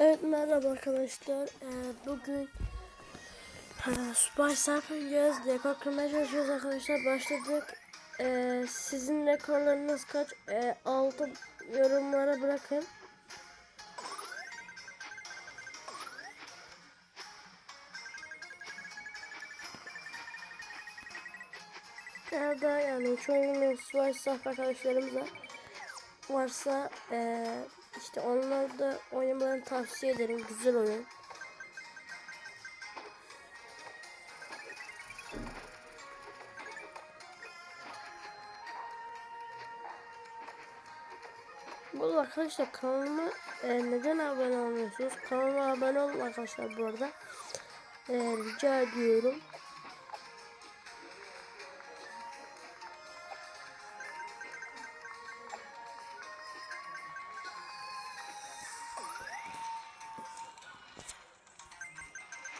Evet merhaba arkadaşlar. Ee, bugün e, Surf oynayacağız. Rekor kırmaya çalışıyoruz arkadaşlar. Başladık. Ee, sizin rekorlarınız kaç? Ee, altı yorumlara bırakın. Ya da yani çoğunluğu Super Surf arkadaşlarımıza varsa eee işte onları da oynamalarını tavsiye ederim. Güzel oyun. Bu arada arkadaşlar kanalıma e, neden abone olmuyorsunuz? Kanalıma abone olun arkadaşlar bu arada. E, rica ediyorum.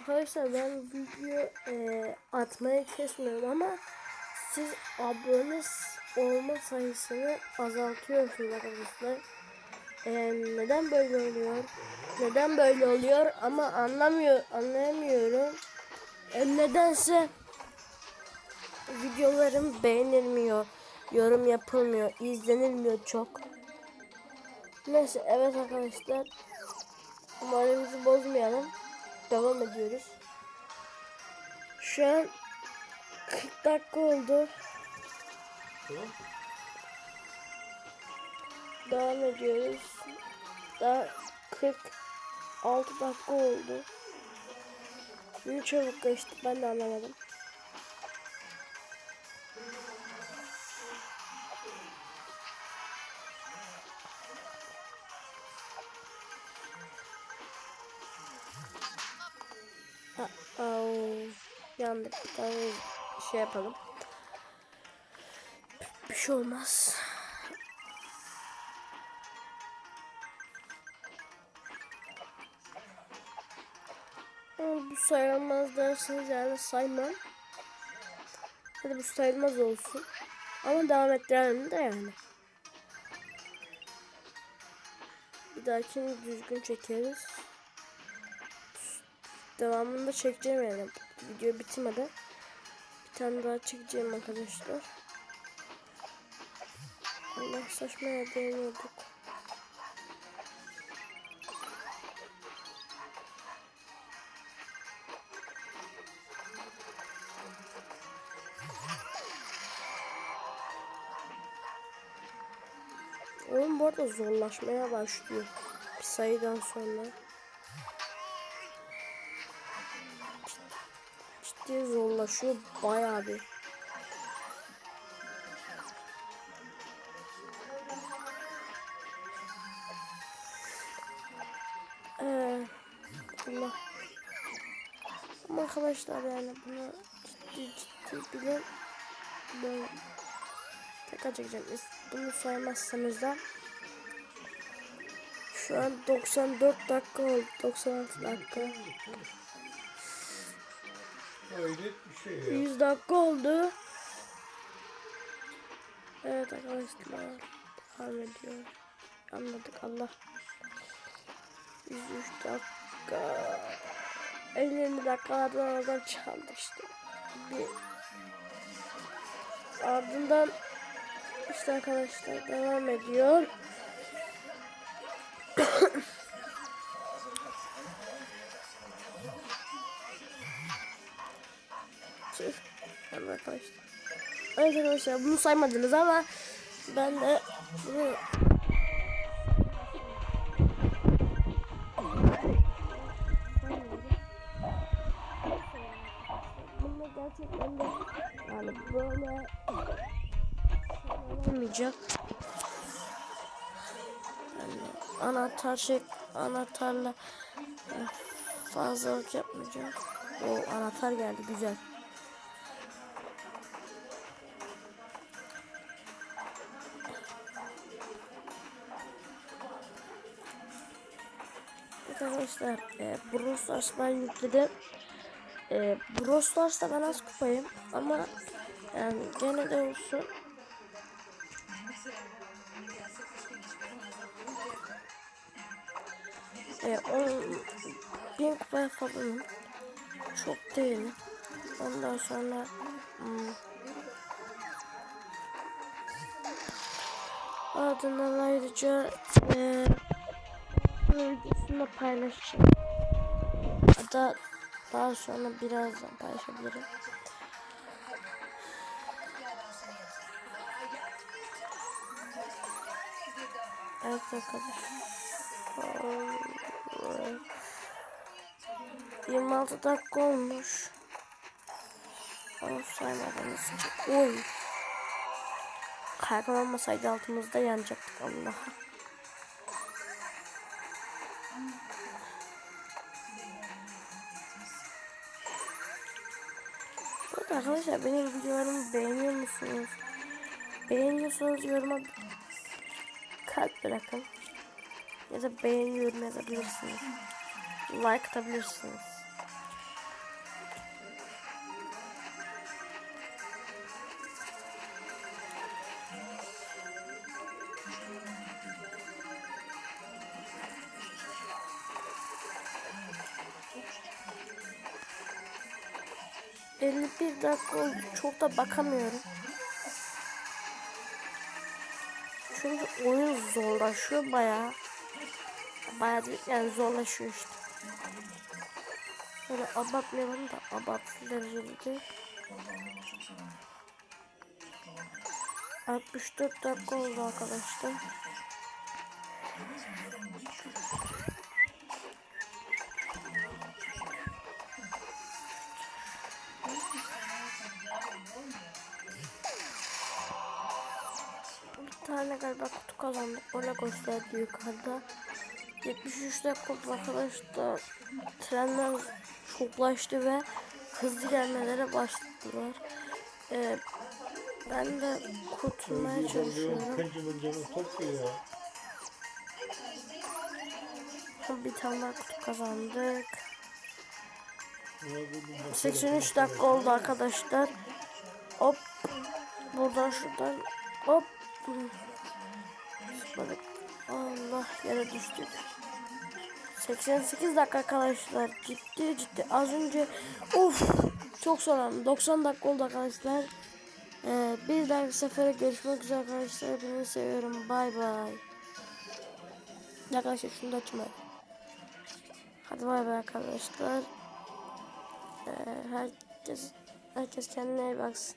Arkadaşlar ben video e, atmayı kesmiyorum ama siz abone olma sayısını azaltıyorsunuz arkadaşlar. E, neden böyle oluyor? Neden böyle oluyor ama anlamıyor, anlayamıyorum. E, nedense videolarım beğenilmiyor, yorum yapılmıyor, izlenilmiyor çok. Neyse evet arkadaşlar. Moralimizi bozmayalım devam ediyoruz. Şu an 40 dakika oldu. Devam ediyoruz. Daha 46 dakika oldu. Ne çabuk geçti ben de anlamadım. Yandık. Bir tane şey yapalım. Bir şey olmaz. Bu sayılmaz derseniz yani saymam. Hadi bu sayılmaz olsun. Ama devam ettirelim de yani. Bir dahakini düzgün çekeriz. Devamını da çekeceğim yani. Video bitmedi. Bir tane daha çekeceğim arkadaşlar. Allah saçma yerde yeniyorduk. Oyun bu arada zorlaşmaya başlıyor. Bir sayıdan sonra. Ciddi zorlaşıyor bayağı bir. Ee, Allah. Ama arkadaşlar yani bunu ciddi ciddi bile böyle tekrar çekeceğim. Bunu saymazsanız da şu an 94 dakika oldu. 96 dakika. Hayret bir şey ya. 100 dakika oldu. Evet arkadaşlar. Devam ediyor. Anladık Allah. 103 dakika. 50 dakikalardan oradan çaldı işte. Bir ardından işte arkadaşlar devam ediyor. Arkadaşlar. Evet arkadaşlar bunu saymadınız ama ben de bunu gerçekten de yani böyle olmayacak. Yani anahtar şey anahtarla fazlalık yapmayacağım. O anahtar geldi güzel. Arkadaşlar e, Brawl Stars ben yükledim. E, Brawl Stars'ta ben az kupayım ama yani gene de olsun. E, on, bin kupaya falanım. Çok değil. Ondan sonra hmm, ardından ayrıca e, videosunu da paylaşacağım. Hatta daha sonra birazdan paylaşabilirim. Evet arkadaşlar. 26 dakika olmuş. Onu saymadığımız için. Oy. Kaygı olmasaydı altımızda yanacaktık Allah'a. Arkadaşlar benim videolarımı beğeniyor musunuz? Beğeniyorsanız yoruma kalp bırakın. Ya da beğeniyorum yazabilirsiniz. Like atabilirsiniz. Elli bir dakika oldu. Çok da bakamıyorum. Çünkü oyun zorlaşıyor bayağı. Bayağı değil yani zorlaşıyor işte. Böyle abartmayalım da abartılı derecede değil. 64 dakika oldu arkadaşlar. Tane galiba kutu kazandık. Öyle gösterdi yukarıda. 73 dakika oldu arkadaşlar. Trenler çoklaştı ve hızlı gelmelere başladılar. Ee, ben de kurtulmaya çalışıyorum. Bir tane daha kutu kazandık. Ya bu- bu- 83 dakika oldu arkadaşlar. Hop. Buradan şuradan. Hop. Zıpladık. Allah yere düştük. 88 dakika arkadaşlar. Ciddi ciddi. Az önce of çok zorlandım. 90 dakika oldu arkadaşlar. Ee, bir dahaki sefere görüşmek üzere arkadaşlar. Hepinizi seviyorum. Bay bay. Arkadaşlar şunu da açmayın. Hadi bay bay arkadaşlar. Ee, herkes herkes kendine iyi baksın.